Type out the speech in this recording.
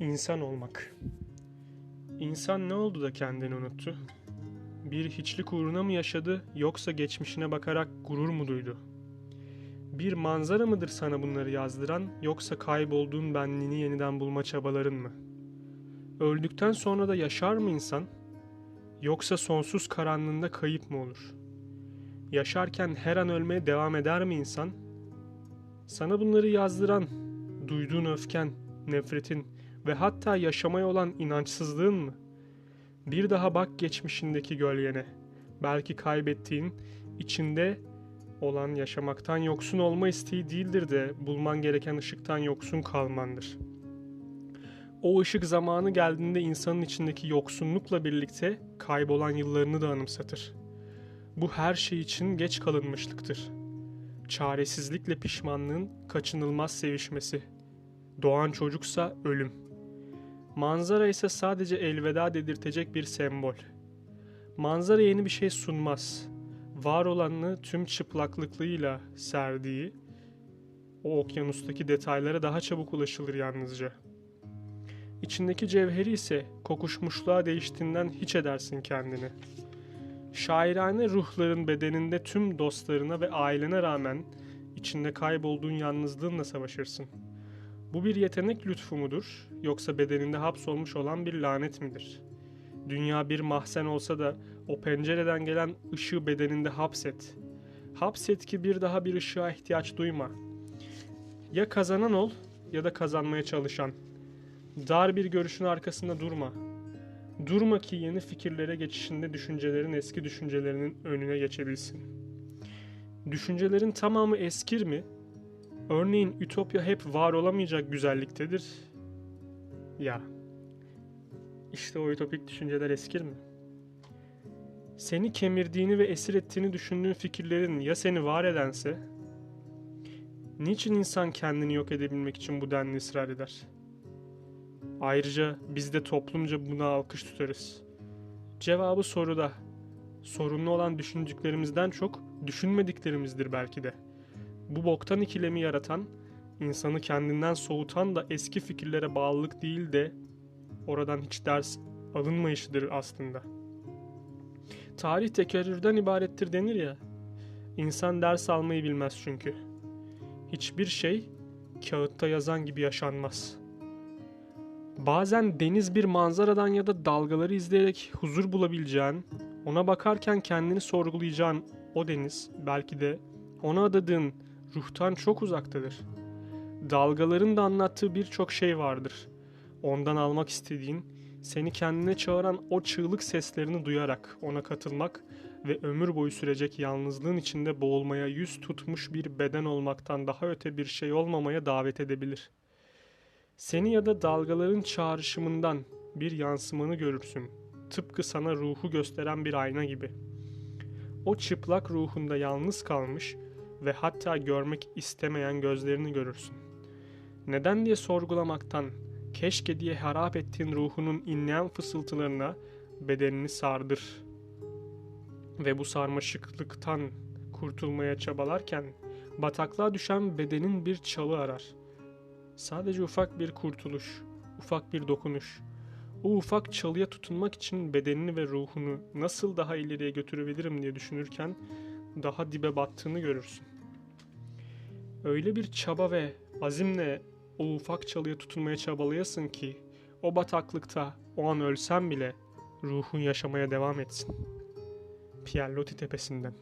İnsan olmak. İnsan ne oldu da kendini unuttu? Bir hiçlik uğruna mı yaşadı yoksa geçmişine bakarak gurur mu duydu? Bir manzara mıdır sana bunları yazdıran yoksa kaybolduğun benliğini yeniden bulma çabaların mı? Öldükten sonra da yaşar mı insan? Yoksa sonsuz karanlığında kayıp mı olur? Yaşarken her an ölmeye devam eder mi insan? Sana bunları yazdıran, duyduğun öfken, nefretin ve hatta yaşamaya olan inançsızlığın mı? Bir daha bak geçmişindeki gölgene. Belki kaybettiğin, içinde olan yaşamaktan yoksun olma isteği değildir de bulman gereken ışıktan yoksun kalmandır. O ışık zamanı geldiğinde insanın içindeki yoksunlukla birlikte kaybolan yıllarını da anımsatır. Bu her şey için geç kalınmışlıktır. Çaresizlikle pişmanlığın kaçınılmaz sevişmesi. Doğan çocuksa ölüm. Manzara ise sadece elveda dedirtecek bir sembol. Manzara yeni bir şey sunmaz. Var olanını tüm çıplaklıklığıyla serdiği, o okyanustaki detaylara daha çabuk ulaşılır yalnızca. İçindeki cevheri ise kokuşmuşluğa değiştiğinden hiç edersin kendini. Şairane ruhların bedeninde tüm dostlarına ve ailene rağmen içinde kaybolduğun yalnızlığınla savaşırsın. Bu bir yetenek lütfu mudur yoksa bedeninde hapsolmuş olan bir lanet midir? Dünya bir mahzen olsa da o pencereden gelen ışığı bedeninde hapset. Hapset ki bir daha bir ışığa ihtiyaç duyma. Ya kazanan ol ya da kazanmaya çalışan. Dar bir görüşün arkasında durma. Durma ki yeni fikirlere geçişinde düşüncelerin eski düşüncelerinin önüne geçebilsin. Düşüncelerin tamamı eskir mi? Örneğin ütopya hep var olamayacak güzelliktedir. Ya. İşte o ütopik düşünceler eskir mi? Seni kemirdiğini ve esir ettiğini düşündüğün fikirlerin ya seni var edense? Niçin insan kendini yok edebilmek için bu denli ısrar eder? Ayrıca biz de toplumca buna alkış tutarız. Cevabı soruda. Sorunlu olan düşündüklerimizden çok düşünmediklerimizdir belki de. Bu boktan ikilemi yaratan, insanı kendinden soğutan da eski fikirlere bağlılık değil de oradan hiç ders alınmayışıdır aslında. Tarih tekerrürden ibarettir denir ya. İnsan ders almayı bilmez çünkü. Hiçbir şey kağıtta yazan gibi yaşanmaz. Bazen deniz bir manzaradan ya da dalgaları izleyerek huzur bulabileceğin, ona bakarken kendini sorgulayacağın o deniz belki de ona adadığın ruhtan çok uzaktadır. Dalgaların da anlattığı birçok şey vardır. Ondan almak istediğin, seni kendine çağıran o çığlık seslerini duyarak ona katılmak ve ömür boyu sürecek yalnızlığın içinde boğulmaya yüz tutmuş bir beden olmaktan daha öte bir şey olmamaya davet edebilir. Seni ya da dalgaların çağrışımından bir yansımanı görürsün. Tıpkı sana ruhu gösteren bir ayna gibi. O çıplak ruhunda yalnız kalmış ve hatta görmek istemeyen gözlerini görürsün. Neden diye sorgulamaktan, keşke diye harap ettiğin ruhunun inleyen fısıltılarına bedenini sardır. Ve bu sarmaşıklıktan kurtulmaya çabalarken bataklığa düşen bedenin bir çalı arar. Sadece ufak bir kurtuluş, ufak bir dokunuş. O ufak çalıya tutunmak için bedenini ve ruhunu nasıl daha ileriye götürebilirim diye düşünürken daha dibe battığını görürsün. Öyle bir çaba ve azimle o ufak çalıya tutunmaya çabalayasın ki o bataklıkta o an ölsen bile ruhun yaşamaya devam etsin. Pierre Loti tepesinden.